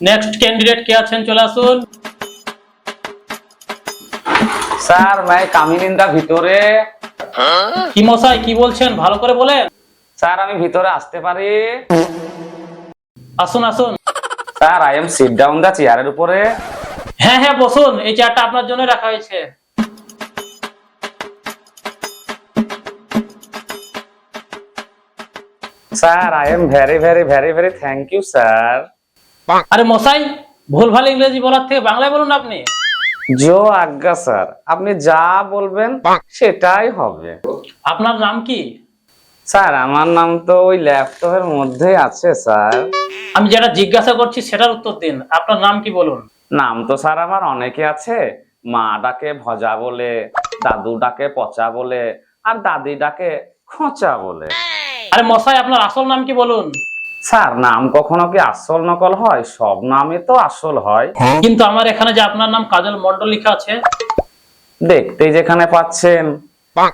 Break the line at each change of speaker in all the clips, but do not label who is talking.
Next candidate কে আছেন? চলে আসুন।
স্যার ভাই কামিনিন্দা ভিতরে।
কি মশাই কি বলছেন? ভালো করে বলেন।
স্যার আমি ভিতরে আসতে পারি।
আসুন আসুন।
Sir I am sit down the চেয়ারের উপরে।
হ্যাঁ হ্যাঁ বসুন। এই চেয়ারটা আপনার জন্য রাখা হয়েছে।
Sir I am very very very very thank you sir
আরে মশাই ভুলভাল ইংরেজি বলার থেকে বাংলায় বলুন আপনি।
জো আজ্ঞা স্যার আপনি যা বলবেন সেটাই হবে।
আপনার নাম কি?
স্যার আমার নাম তো ওই ল্যাপটপের মধ্যে আছে স্যার।
আমি যেটা জিজ্ঞাসা করছি সেটার উত্তর দিন। আপনার নাম কি বলুন?
নাম তো স্যার আমার অনেকে আছে। মা ডাকে ভজা বলে দাদু ডাকে পচা বলে আর দাদি ডাকে খোঁচা বলে।
আরে মশাই আপনার আসল নাম কি বলুন?
স্যার নাম কখনো কি আসল নকল হয়? সব নামে তো আসল হয়।
কিন্তু আমার এখানে যে আপনার নাম কাজল মন্ডল লেখা আছে?
দেখতেই যেখানে পাচ্ছেন।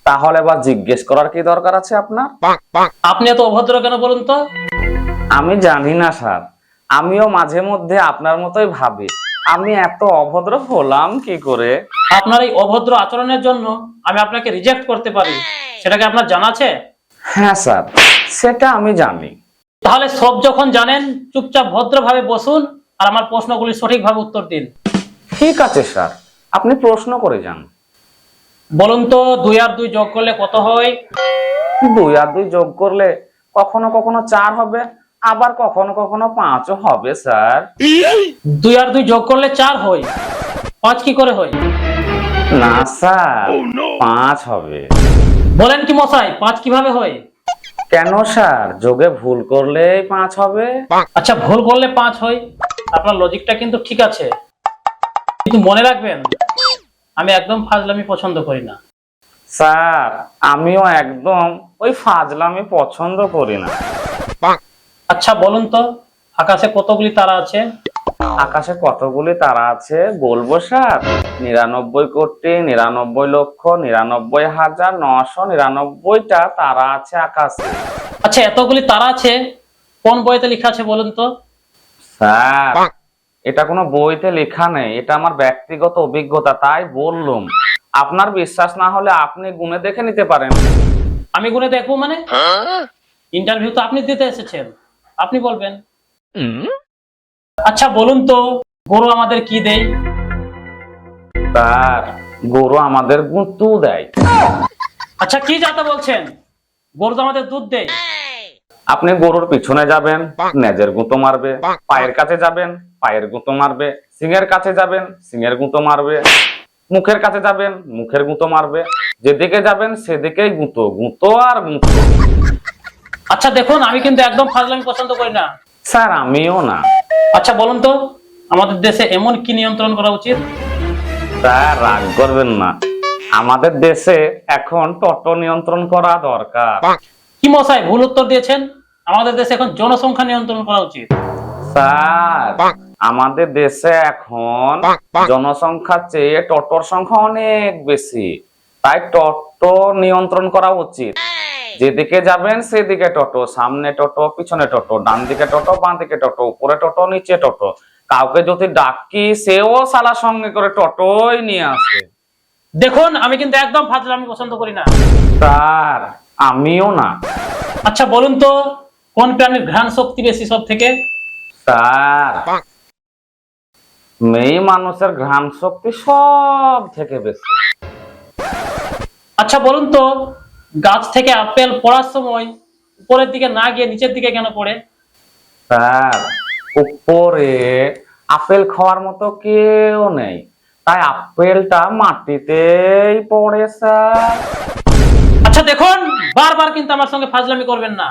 তাহলে বা জিজ্ঞেস করার কি দরকার আছে আপনার?
আপনি এত অভদ্র কেন বলুন তো?
আমি জানি না স্যার। আমিও মাঝে মধ্যে আপনার মতোই ভাবি। আমি এত অভদ্র হলাম কি করে?
আপনার এই অভদ্র আচরণের জন্য আমি আপনাকে রিজেক্ট করতে পারি। সেটাকে আপনার জানা আছে?
হ্যাঁ স্যার। সেটা আমি জানি।
তাহলে সব যখন জানেন চুপচাপ ভদ্রভাবে বসুন আর আমার প্রশ্নগুলি সঠিকভাবে উত্তর দিন।
ঠিক আছে স্যার। আপনি প্রশ্ন করে যান।
বলুন তো দুই আর দুই যোগ করলে কত হয়?
দুই আর দুই যোগ করলে কখনো কখনো চার হবে আবার কখনো কখনো পাঁচও হবে স্যার।
দুই আর দুই যোগ করলে চার হয়। পাঁচ কি করে হয়?
না স্যার পাঁচ হবে।
বলেন কি মশাই পাঁচ কীভাবে হয়?
কেন স্যার? যোগে ভুল করলেই পাঁচ হবে।
আচ্ছা ভুল করলে পাঁচ হয়। আপনার লজিকটা কিন্তু ঠিক আছে। কিন্তু মনে রাখবেন আমি একদম ফাজলামি পছন্দ করি না।
স্যার আমিও একদম ওই ফাজলামি পছন্দ করি না।
আচ্ছা বলুন তো আকাশে কতগুলি তারা আছে?
আকাশে কতগুলি তারা আছে? বলব স্যার নিরানব্বই কোটি নিরানব্বই লক্ষ নিরানব্বই হাজার নশো নিরানব্বইটা তারা আছে আকাশে।
আচ্ছা এতগুলি তারা আছে কোন বইতে লেখা আছে বলুন তো?
স্যার এটা কোনো বইতে লেখা নেই এটা আমার ব্যক্তিগত অভিজ্ঞতা তাই বললুম। আপনার বিশ্বাস না হলে আপনি গুনে দেখে নিতে পারেন।
আমি গুনে দেখব মানে? ইন্টারভিউ তো আপনি দিতে এসেছেন আপনি বলবেন। আচ্ছা বলুন তো গরু আমাদের কি দেয়?
স্যার গরু আমাদের গুঁতু দেয়।
আচ্ছা কি যাতে বলছেন? গরু তো আমাদের দুধ দেয়।
আপনি গরুর পিছনে যাবেন নেজের গুঁতো মারবে পায়ের কাছে যাবেন পায়ের গুঁতো মারবে সিংহের কাছে যাবেন সিংহের গুঁতো মারবে মুখের কাছে যাবেন মুখের গুঁতো মারবে যেদিকে যাবেন সেদিকেই গুঁতো গুঁতো আর গুঁতো
আচ্ছা দেখুন আমি কিন্তু একদম ফাজলামি পছন্দ করি না।
স্যার আমিও না।
আচ্ছা বলুন তো আমাদের দেশে এমন কি নিয়ন্ত্রণ করা উচিত?
তা রাগ করবেন না। আমাদের দেশে এখন টোটো নিয়ন্ত্রণ করা দরকার।
কি মশাই ভুল উত্তর দিয়েছেন? আমাদের দেশে এখন জনসংখ্যা নিয়ন্ত্রণ করা উচিত।
স্যার আমাদের দেশে এখন জনসংখ্যার চেয়ে টোটোর সংখ্যা অনেক বেশি। তাই টোটো নিয়ন্ত্রণ করা উচিত। যেদিকে যাবেন সেদিকে টোটো সামনে টোটো পিছনে টোটো ডান দিকে টোটো বাঁ দিকে টোটো উপরে টোটো নিচে টোটো। কাউকে যদি ডাকি সেও সালা সঙ্গে করে টোটোই নিয়ে আসে।
দেখুন আমি কিন্তু একদম ফাজলামি পছন্দ করি না।
স্যার আমিও না।
আচ্ছা বলুন তো কোন প্রাণীর ঘ্রাণ শক্তি বেশি সব থেকে
স্যার মেয়ে মানুষের ঘ্রাণ শক্তি সব থেকে বেশি।
আচ্ছা বলুন তো গাছ থেকে আপেল পড়ার সময় উপরের দিকে না গিয়ে নিচের দিকে কেন পড়ে?
স্যার উপরে আপেল খাওয়ার মতো কেউ নেই। তাই আপেলটা মাটিতেই পড়ে স্যার।
আচ্ছা দেখুন বারবার কিন্তু আমার সঙ্গে ফাজলামি করবেন না।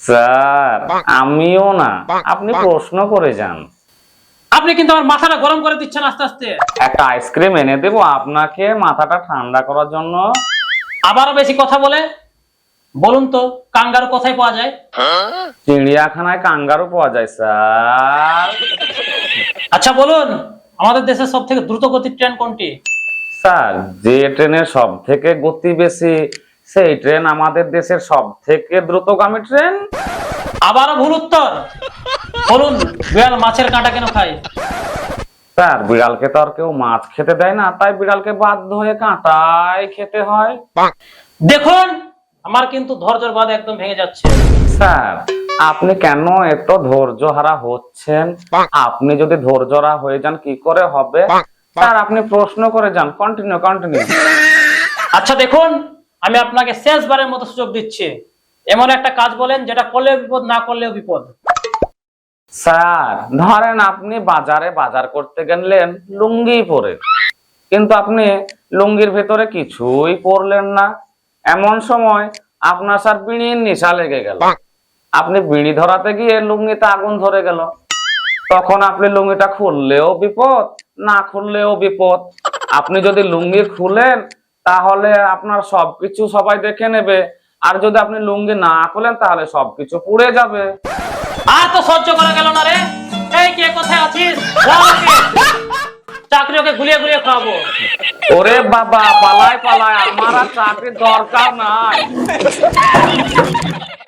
স্যার আমিও না। আপনি প্রশ্ন করে যান।
আপনি কিন্তু আমার মাথাটা গরম করে দিচ্ছেন আস্তে আস্তে।
একটা আইসক্রিম এনে দেবো আপনাকে মাথাটা ঠান্ডা করার জন্য।
আবারও বেশি কথা বলে বলুন তো কাঙ্গারু কোথায় পাওয়া যায়?
চিড়িয়াখানায় কাঙ্গারু পাওয়া যায় স্যার।
আচ্ছা বলুন আমাদের দেশের সব থেকে দ্রুত গতির ট্রেন কোনটি?
স্যার যে ট্রেনের সব থেকে গতি বেশি সেই ট্রেন আমাদের দেশের সব থেকে দ্রুতগামী ট্রেন।
আবারও ভুল উত্তর। বলুন বিড়াল মাছের কাঁটা কেন খায়?
স্যার বিড়ালকে তো আর কেউ মাছ খেতে দেয় না তাই বিড়ালকে বাধ্য হয়ে কাঁটাই খেতে হয়।
দেখুন আমার কিন্তু ধৈর্যের বাদ একদম ভেঙে যাচ্ছে।
স্যার আপনি কেন এত ধৈর্য হারা হচ্ছেন? আপনি যদি ধৈর্যরা হয়ে যান কি করে হবে? স্যার আপনি প্রশ্ন করে যান কন্টিনিউ কন্টিনিউ
আচ্ছা দেখুন আমি আপনাকে শেষবারের মতো সুযোগ দিচ্ছি। এমন একটা কাজ বলেন যেটা করলেও বিপদ না করলেও বিপদ।
স্যার ধরেন আপনি বাজারে বাজার করতে গেলেন লুঙ্গি পরে। কিন্তু আপনি লুঙ্গির ভেতরে কিছুই পরলেন না। এমন সময় আপনার স্যার বিড়ির নেশা লেগে গেল। আপনি বিড়ি ধরাতে গিয়ে লুঙ্গিতে আগুন ধরে গেল। তখন আপনি লুঙ্গিটা খুললেও বিপদ না খুললেও বিপদ। আপনি যদি লুঙ্গি খুলেন তাহলে আপনার সবকিছু সবাই দেখে নেবে। আর যদি আপনি লুঙ্গি না খুলেন তাহলে সবকিছু পুড়ে যাবে।
আর তো সহ্য করা গেল না রে। এই কে, কোথায় আছিস। চাকরি ওকে গুলিয়ে গুলিয়ে খাওয়াবো।
ওরে বাবা, পালায় পালায়, আমার আর চাকরির দরকার নাই।